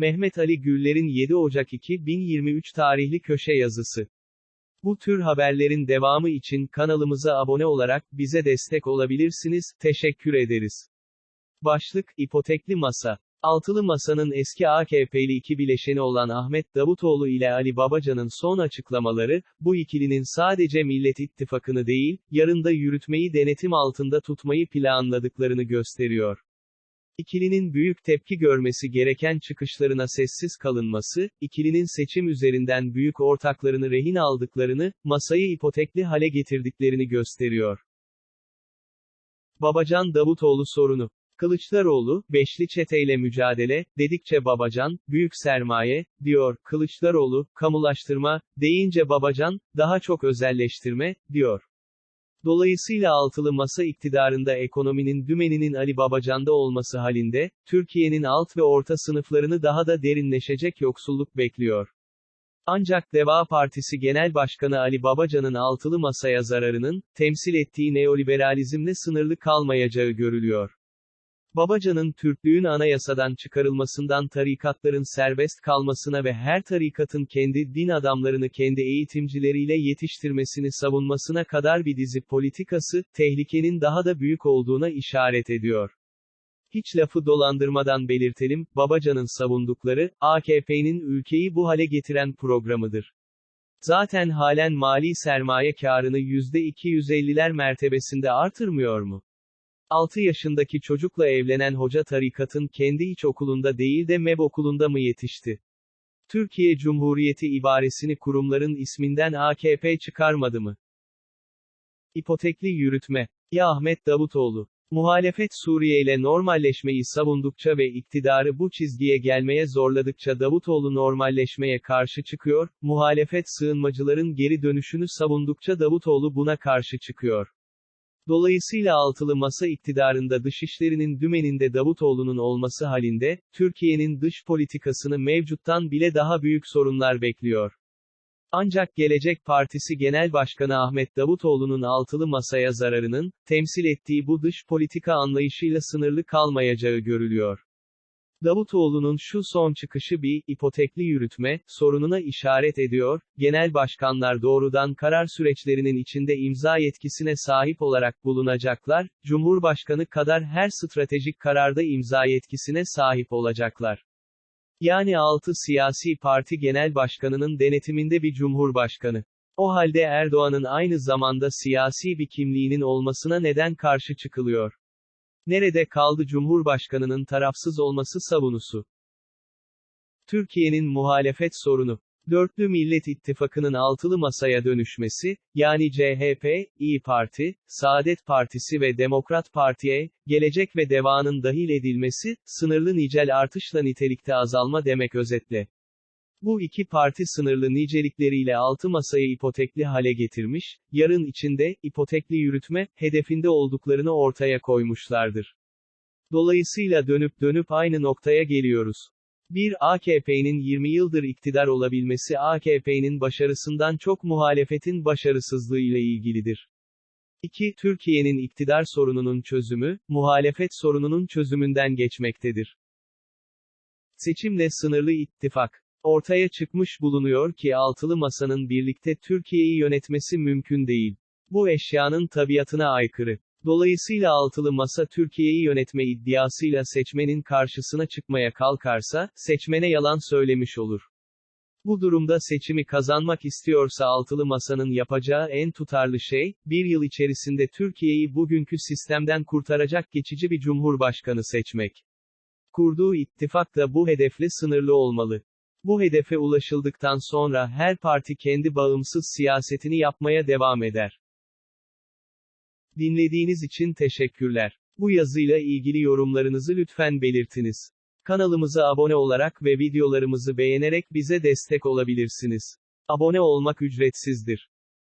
Mehmet Ali Güller'in 7 Ocak 2023 tarihli köşe yazısı. Bu tür haberlerin devamı için kanalımıza abone olarak bize destek olabilirsiniz. Teşekkür ederiz. Başlık, İpotekli Masa. Altılı Masa'nın eski AKP'li iki bileşeni olan Ahmet Davutoğlu ile Ali Babacan'ın son açıklamaları, bu ikilinin sadece Millet İttifakı'nı değil, yarın da yürütmeyi denetim altında tutmayı planladıklarını gösteriyor. İkilinin büyük tepki görmesi gereken çıkışlarına sessiz kalınması, ikilinin seçim üzerinden büyük ortaklarını rehin aldıklarını, masayı ipotekli hale getirdiklerini gösteriyor. Babacan Davutoğlu sorunu. Kılıçdaroğlu, beşli çeteyle mücadele, dedikçe Babacan, büyük sermaye, diyor, Kılıçdaroğlu, kamulaştırma, deyince Babacan, daha çok özelleştirme, diyor. Dolayısıyla altılı masa iktidarında ekonominin dümeninin Ali Babacan'da olması halinde, Türkiye'nin alt ve orta sınıflarını daha da derinleşecek yoksulluk bekliyor. Ancak Deva Partisi Genel Başkanı Ali Babacan'ın altılı masaya zararının, temsil ettiği neoliberalizmle sınırlı kalmayacağı görülüyor. Babacan'ın Türklüğün anayasadan çıkarılmasından tarikatların serbest kalmasına ve her tarikatın kendi din adamlarını kendi eğitimcileriyle yetiştirmesini savunmasına kadar bir dizi politikası, tehlikenin daha da büyük olduğuna işaret ediyor. Hiç lafı dolandırmadan belirtelim, Babacan'ın savundukları, AKP'nin ülkeyi bu hale getiren programıdır. Zaten halen mali sermaye karını %250'ler mertebesinde artırmıyor mu? 6 yaşındaki çocukla evlenen hoca tarikatın kendi iç okulunda değil de MEB okulunda mı yetişti? Türkiye Cumhuriyeti ibaresini kurumların isminden AKP çıkarmadı mı? İpotekli yürütme. Ya Ahmet Davutoğlu. Muhalefet Suriye ile normalleşmeyi savundukça ve iktidarı bu çizgiye gelmeye zorladıkça Davutoğlu normalleşmeye karşı çıkıyor, muhalefet sığınmacıların geri dönüşünü savundukça Davutoğlu buna karşı çıkıyor. Dolayısıyla altılı masa iktidarında dışişlerinin dümeninde Davutoğlu'nun olması halinde, Türkiye'nin dış politikasını mevcuttan bile daha büyük sorunlar bekliyor. Ancak Gelecek Partisi Genel Başkanı Ahmet Davutoğlu'nun altılı masaya zararının, temsil ettiği bu dış politika anlayışıyla sınırlı kalmayacağı görülüyor. Davutoğlu'nun şu son çıkışı bir, ipotekli yürütme, sorununa işaret ediyor, genel başkanlar doğrudan karar süreçlerinin içinde imza yetkisine sahip olarak bulunacaklar, Cumhurbaşkanı kadar her stratejik kararda imza yetkisine sahip olacaklar. Yani altı siyasi parti genel başkanının denetiminde bir cumhurbaşkanı. O halde Erdoğan'ın aynı zamanda siyasi bir kimliğinin olmasına neden karşı çıkılıyor? Nerede kaldı Cumhurbaşkanının tarafsız olması savunusu? Türkiye'nin muhalefet sorunu. Dörtlü Millet İttifakı'nın altılı masaya dönüşmesi, yani CHP, İyi Parti, Saadet Partisi ve Demokrat Parti'ye, gelecek ve devanın dahil edilmesi, sınırlı nicel artışla nitelikte azalma demek özetle. Bu iki parti sınırlı nicelikleriyle altı masayı ipotekli hale getirmiş, yarın içinde, ipotekli yürütme, hedefinde olduklarını ortaya koymuşlardır. Dolayısıyla dönüp dönüp aynı noktaya geliyoruz. 1. AKP'nin 20 yıldır iktidar olabilmesi AKP'nin başarısından çok muhalefetin başarısızlığı ile ilgilidir. 2. Türkiye'nin iktidar sorununun çözümü, muhalefet sorununun çözümünden geçmektedir. Seçimle sınırlı ittifak Ortaya çıkmış bulunuyor ki altılı masanın birlikte Türkiye'yi yönetmesi mümkün değil. Bu eşyanın tabiatına aykırı. Dolayısıyla altılı masa Türkiye'yi yönetme iddiasıyla seçmenin karşısına çıkmaya kalkarsa, seçmene yalan söylemiş olur. Bu durumda seçimi kazanmak istiyorsa altılı masanın yapacağı en tutarlı şey, bir yıl içerisinde Türkiye'yi bugünkü sistemden kurtaracak geçici bir cumhurbaşkanı seçmek. Kurduğu ittifak da bu hedefle sınırlı olmalı. Bu hedefe ulaşıldıktan sonra her parti kendi bağımsız siyasetini yapmaya devam eder. Dinlediğiniz için teşekkürler. Bu yazıyla ilgili yorumlarınızı lütfen belirtiniz. Kanalımıza abone olarak ve videolarımızı beğenerek bize destek olabilirsiniz. Abone olmak ücretsizdir.